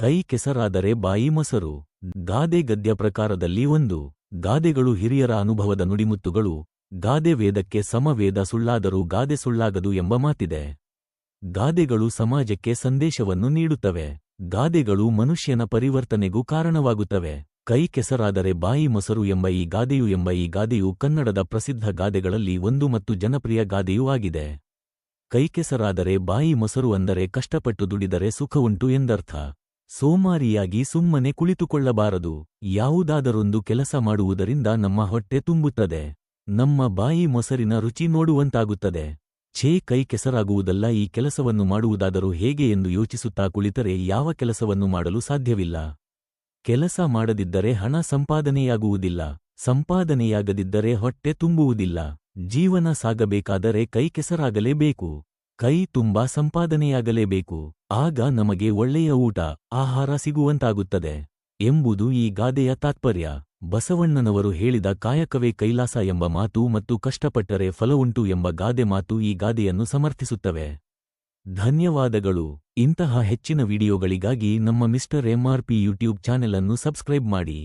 ಕೈ ಕೆಸರಾದರೆ ಬಾಯಿ ಮೊಸರು. ಗಾದೆ ಗದ್ಯ ಪ್ರಕಾರದಲ್ಲಿ ಒಂದು. ಗಾದೆಗಳು ಹಿರಿಯರ ಅನುಭವದ ನುಡಿಮುತ್ತುಗಳು. ಗಾದೆ ವೇದಕ್ಕೆ ಸಮವೇದ ಸುಳ್ಳಾದರೂ ಗಾದೆ ಸುಳ್ಳಾಗದು ಎಂಬ ಮಾತಿದೆ. ಗಾದೆಗಳು ಸಮಾಜಕ್ಕೆ ಸಂದೇಶವನ್ನು ನೀಡುತ್ತವೆ. ಗಾದೆಗಳು ಮನುಷ್ಯನ ಪರಿವರ್ತನೆಗೂ ಕಾರಣವಾಗುತ್ತವೆ. ಕೈ ಕೆಸರಾದರೆ ಬಾಯಿ ಮೊಸರು ಎಂಬ ಈ ಗಾದೆಯು ಎಂಬ ಈ ಗಾದೆಯು ಕನ್ನಡದ ಪ್ರಸಿದ್ಧ ಗಾದೆಗಳಲ್ಲಿ ಒಂದು ಮತ್ತು ಜನಪ್ರಿಯ ಗಾದೆಯೂ ಆಗಿದೆ. ಕೈಕೆಸರಾದರೆ ಬಾಯಿ ಮೊಸರು ಅಂದರೆ ಕಷ್ಟಪಟ್ಟು ದುಡಿದರೆ ಸುಖವುಂಟು ಎಂದರ್ಥ. ಸೋಮಾರಿಯಾಗಿ ಸುಮ್ಮನೆ ಕುಳಿತುಕೊಳ್ಳಬಾರದು. ಯಾವುದಾದರೊಂದು ಕೆಲಸ ಮಾಡುವುದರಿಂದ ನಮ್ಮ ಹೊಟ್ಟೆ ತುಂಬುತ್ತದೆ. ನಮ್ಮ ಬಾಯಿ ಮೊಸರಿನ ರುಚಿ ನೋಡುವಂತಾಗುತ್ತದೆ. ಛೇ, ಕೈ ಕೆಸರಾಗುವುದಲ್ಲ, ಈ ಕೆಲಸವನ್ನು ಮಾಡುವುದಾದರೂ ಹೇಗೆ ಎಂದು ಯೋಚಿಸುತ್ತಾ ಕುಳಿತರೆ ಯಾವ ಕೆಲಸವನ್ನು ಮಾಡಲು ಸಾಧ್ಯವಿಲ್ಲ. ಕೆಲಸ ಮಾಡದಿದ್ದರೆ ಹಣ ಸಂಪಾದನೆಯಾಗುವುದಿಲ್ಲ. ಸಂಪಾದನೆಯಾಗದಿದ್ದರೆ ಹೊಟ್ಟೆ ತುಂಬುವುದಿಲ್ಲ. ಜೀವನ ಸಾಗಬೇಕಾದರೆ ಕೈ ಕೆಸರಾಗಲೇಬೇಕು. ಕೈ ತುಂಬಾ ಸಂಪಾದನೆಯಾಗಲೇಬೇಕು. ಆಗ ನಮಗೆ ಒಳ್ಳೆಯ ಊಟ, ಆಹಾರ ಸಿಗುವಂತಾಗುತ್ತದೆ ಎಂಬುದು ಈ ಗಾದೆಯ ತಾತ್ಪರ್ಯ. ಬಸವಣ್ಣನವರು ಹೇಳಿದ ಕಾಯಕವೇ ಕೈಲಾಸ ಎಂಬ ಮಾತು ಮತ್ತು ಕಷ್ಟಪಟ್ಟರೆ ಫಲವುಂಟು ಎಂಬ ಗಾದೆ ಮಾತು ಈ ಗಾದೆಯನ್ನು ಸಮರ್ಥಿಸುತ್ತವೆ. ಧನ್ಯವಾದಗಳು. ಇಂತಹ ಹೆಚ್ಚಿನ ವಿಡಿಯೋಗಳಿಗಾಗಿ ನಮ್ಮ ಮಿಸ್ಟರ್ ಎಂಆರ್ಪಿ ಯೂಟ್ಯೂಬ್ ಚಾನೆಲ್ ಅನ್ನು ಸಬ್ಸ್ಕ್ರೈಬ್ ಮಾಡಿ.